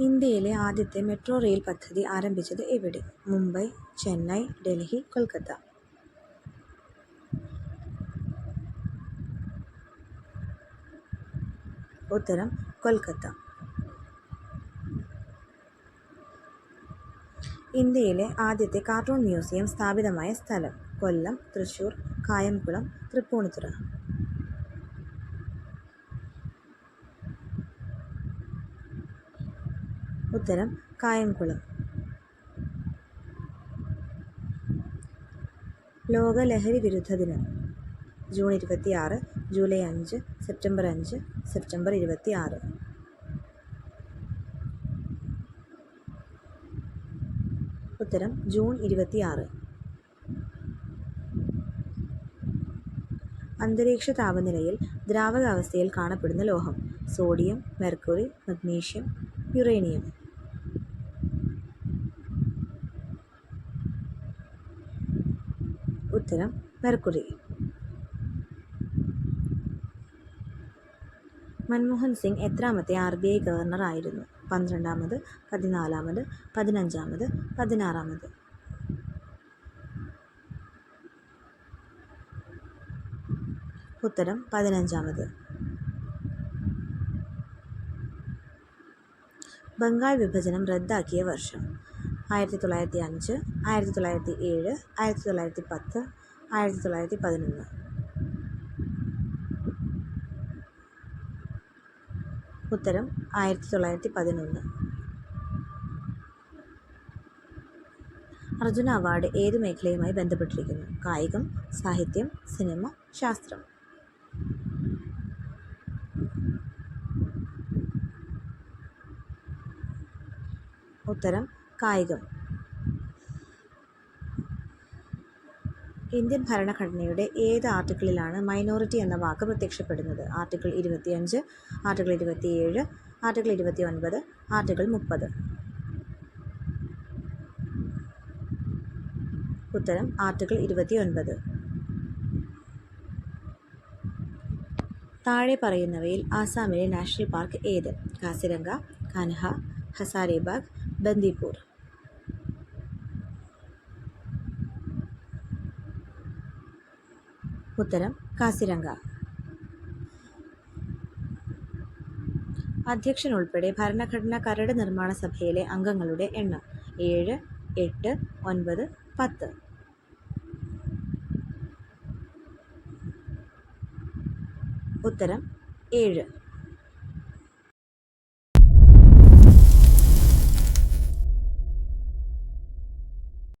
ഇന്ത്യയിലെ ആദ്യത്തെ metro rail പദ്ധതി ആരംഭിച്ചത് എവിടെ? മുംബൈ ചെന്നൈ ഡൽഹി കൊൽക്കത്ത. ഉത്തരം കൊൽക്കത്ത. ഇന്ത്യയിലെ ആദ്യത്തെ കാർട്ടൂൺ മ്യൂസിയം സ്ഥാപിതമായ സ്ഥലം കൊല്ലം തൃശൂർ കായംകുളം തൃപ്പൂണിത്തുറ. ഉത്തരം കായംകുളം. ലോക ലഹരി വിരുദ്ധ ദിനം. ജൂൺ ഇരുപത്തി ആറ് ജൂലൈ അഞ്ച് സെപ്റ്റംബർ അഞ്ച് സെപ്റ്റംബർ ഇരുപത്തി ആറ് ഉത്തരം ജൂൺ ഇരുപത്തി ആറ് അന്തരീക്ഷ താപനിലയിൽ ദ്രാവകാവസ്ഥയിൽ കാണപ്പെടുന്ന ലോഹം. Sodium mercury magnesium uranium. ഉത്തരം മെർക്കുറി. മൻമോഹൻ സിംഗ് എത്രാമത്തെ ആർ ബി ഐ ഗവർണർ ആയിരുന്നു. പന്ത്രണ്ടാമത് പതിനാലാമത് പതിനഞ്ചാമത് പതിനാറാമത്. ഉത്തരം പതിനഞ്ചാമത്. ബംഗാൾ വിഭജനം റദ്ദാക്കിയ വർഷം. ആയിരത്തി തൊള്ളായിരത്തി അഞ്ച് ആയിരത്തി തൊള്ളായിരത്തി ഏഴ് ആയിരത്തി തൊള്ളായിരത്തി പത്ത് ആയിരത്തി തൊള്ളായിരത്തി പതിനൊന്ന് ഉത്തരം ആയിരത്തി തൊള്ളായിരത്തി പതിനൊന്ന് അർജുന അവാർഡ് ഏത് മേഖലയുമായി ബന്ധപ്പെട്ടിരിക്കുന്നു? കായികം സാഹിത്യം സിനിമ ശാസ്ത്രം. ഉത്തരം കായികം. ഇന്ത്യൻ ഭരണഘടനയുടെ ഏത് ആർട്ടിക്കിളിലാണ് മൈനോറിറ്റി എന്ന വാക്ക് പ്രത്യക്ഷപ്പെടുന്നത്? ആർട്ടിക്കിൾ ഇരുപത്തിയഞ്ച് ആർട്ടിക്കിൾ ഇരുപത്തിയേഴ് ആർട്ടിക്കിൾ ഇരുപത്തി ഒൻപത് ആർട്ടിക്കിൾ മുപ്പത്. ഉത്തരം ആർട്ടിക്കിൾ ഇരുപത്തി ഒൻപത് താഴെ പറയുന്നവയിൽ ആസാമിലെ നാഷണൽ പാർക്ക് ഏത്? കാസിരംഗ കൻഹ ഹസാരിബാഗ് ബന്ദിപ്പൂർ ഉത്തരം കാസിരംഗ. അധ്യക്ഷൻ ഉൾപ്പെടെ ഭരണഘടനാ കരട് നിർമ്മാണ സഭയിലെ അംഗങ്ങളുടെ എണ്ണം ഏഴ് എട്ട് ഒൻപത് പത്ത്. ഉത്തരം ഏഴ്.